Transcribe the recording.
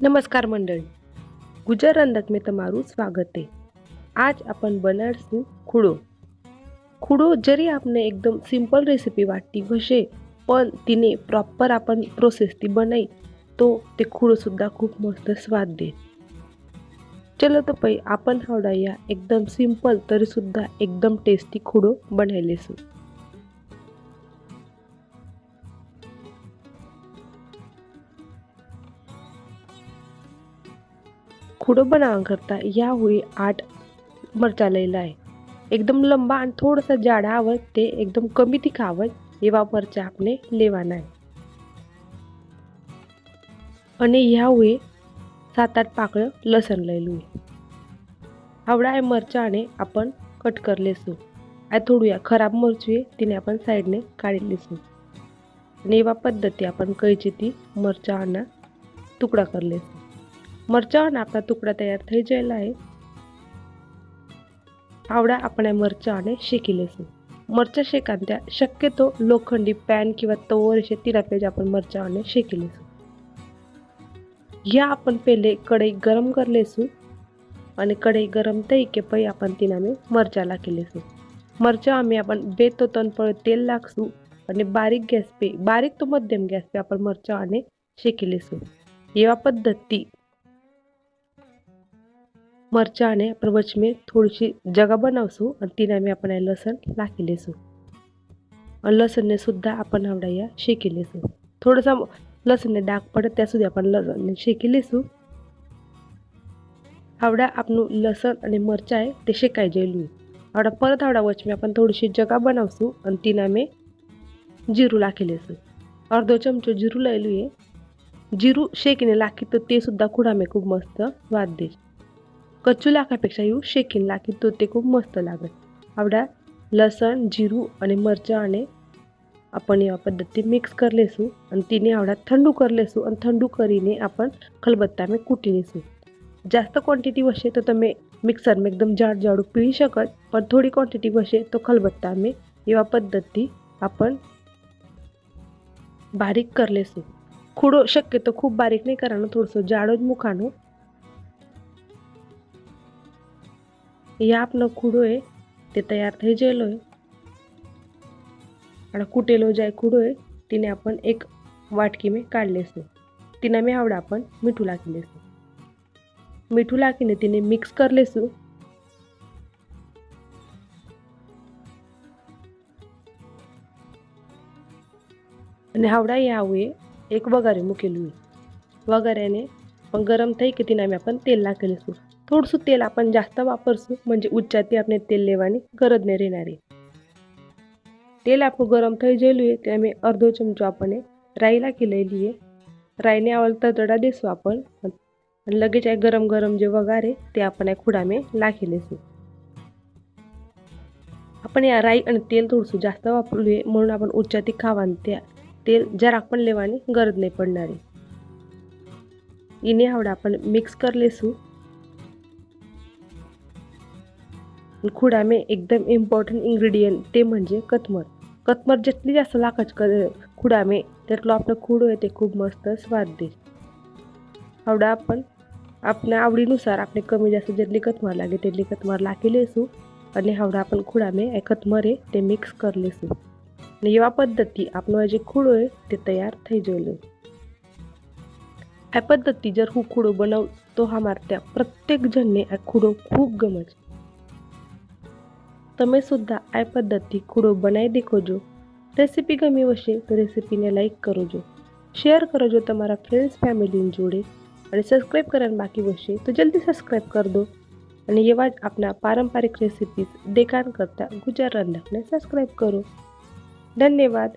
नमस्कार मंडळी. गुजर રંધક મેં તમારું સ્વાગત છે આજ आपण બનાવીશું खुडो. खुडो जरी આપણે एकदम सिंपल रेसिपी वाटती घशे पण तिने प्रॉपर आपण प्रोसेस ती बनाई तो ते खुडंसुद्धा खूप मस्त स्वाद दे. चलो तर पै आपण हवडा या एकदम सिंपल तरीसुद्धा एकदम टेस्टी खुडो बनायलेसू. खोडं बनावाकरता या होळी आठ मरचालेलं आहे. एकदम लंबा आणि थोडासा जाडा आवत ते एकदम कमी तिखावत मरचा आपने આપણે आहे आणि ह्या होळी सात आठ पाकळं लसण लयलू आवडा आहे मरचाने आपण कट करलेसू. आय थोडूया खराब मरची तिने आपण साईडने काढलेसू. आणि एवा पद्धती आपण कैची ती मरचाना तुकडा करलेसू. મરચાંના આપણા ટુકડા તૈયાર થઈ ગયેલા आहे आवडा आपण या मरचाने शेकी लेसू मरचा शेकांत्या शक्यतो लोखंडी पॅन किंवा तवर असे तिरापेज आपण मरचाने शेकी लेसू या आपण पहिले कढई गरम कर लेसू आणि कढई गरम तई के पै आपण तिनामे मरचा लाकी लेसू मरचा आम्ही आपण बेतो तनपळ तेल लागसू आणि बारीक गॅस पे बारीक तो मध्यम गॅस पे आपण मरचा आणि शेकी लेसू एवा मरचा आणि आपण वचमे थोडीशी जगा बनवसू आणि तिने आम्ही आपण लसण लाकेलेसू आणि लसणने सुद्धा आपण आवडा या शेकिलेसू. थोडंसं लसणने डाग पडत त्यासुद्धा आपण लसणने शेकिलेसू. आवडा आपण लसण आणि मरचा आहे ते शेकायचे जेलू आवडा परत आवडा वचमे आपण थोडीशी जगा बनवसू आणि तिने आम्ही जिरू लाकेलेसू अर्धो चमचो जिरू लायलू आहे जिरू शेकणे लाकी तर ते सुद्धा खुडामे खूप मस्त वाद दे कच्चू लाखापेक्षा येऊ शेकीन लाकी तो ते खूप मस्त लागत. आवडा लसण जिरू आणि मरचाने आपण या पद्धती मिक्स कर लेसू आणि तिने आवडा थंडू कर लेसू आणि थंडू करीने आपण खलबत्ता में कूटी लेसू जास्त क्वांटिटी वशे तर तुम्ही मिक्सर में एकदम जाड जाडू पिळी शकत पण थोडी क्वांटिटी वशे तो खलबत्ता में या पद्धती आपण बारीक कर लेसू. खुडो शक्यतो खूप बारीक नाही करानं थोडंसं जाडोच मुखानं જ મૂકવાનો या आपलं खुडो आहे ते तयार થઈ ગયેલો आहे અને કૂટેલો જાય ખુડો आहे તેને आपण એક વાટકીમાં કાઢી લેશું તેનામાં આવડા आपण મીઠું નાખી લેશું મીઠું નાખીને તેને મિક્સ કરી લેશું અને આવડા यावे एक वगारे મૂકેલું वगाऱ्याने पण गरम થઈ કે તેનામાં आपण તેલ નાખી લેશું थोडस तेल आपण जास्त वापरसू म्हणजे उच्चाती आपण तेल लेवाने गरज नाही येणार तेल आपण गरम थै जेलू ते आम्ही अर्धो चमचो आपण राईला केलेली आहे. राईने आवडता दडा देसो आपण आणि लगेच आहे गरम गरम जे वगारे ते आपण आहे खुडामे लाखेले आपण या राई आणि तेल थोडसं जास्त वापरू म्हणून आपण उच्चाती खावा आणि त्या तेल जरा आपण लेवानी गरज नाही पडणार आहे. इने आवड आपण मिक्स कर सू खुडामे एकदम इम्पॉर्टंट इन्ग्रेडियंट ते म्हणजे कथमर कथमर जितली जास्त लाखाच क खुडामे त्यातलं आपलं खुडू आहे ते खूप मस्त स्वाद दे आवडा आपण आपल्या आवडीनुसार आपले कमी जास्त जेटली कथमार लागे तेटली कथमार लाखी लेसू અને હવડા આપણ ખૂણામાં એકથમરે તે મિક્સ કરી લેશું અને એવા પદ્ધતિ આપણો જે ખૂડો હોય તે તૈયાર થઈ જયેલો આ પદ્ધતિ જર હું ખૂડો બનાવું તો અમારે ત્યાં પ્રત્યેક જણને આ ખૂડો ખૂબ ગમે છે તમે સુદ્ધા આ પદ્ધતિ ખૂડો બનાવી દેખોજો રેસીપી ગમી હશે તો રેસીપીને લાઈક કરજો શેર કરજો તમારા ફ્રેન્ડ્સ ફેમિલીની જોડે. અને સબસ્ક્રાઈબ કરવાનું બાકી હશે તો જલ્દી સબસ્ક્રાઈબ કરી દો. અને એવા જ આપણા પારંપરિક રેસીપીઝ દેખાણ કરતા ગુજરાત રંધકને સબસ્ક્રાઈબ કરો. ધન્યવાદ.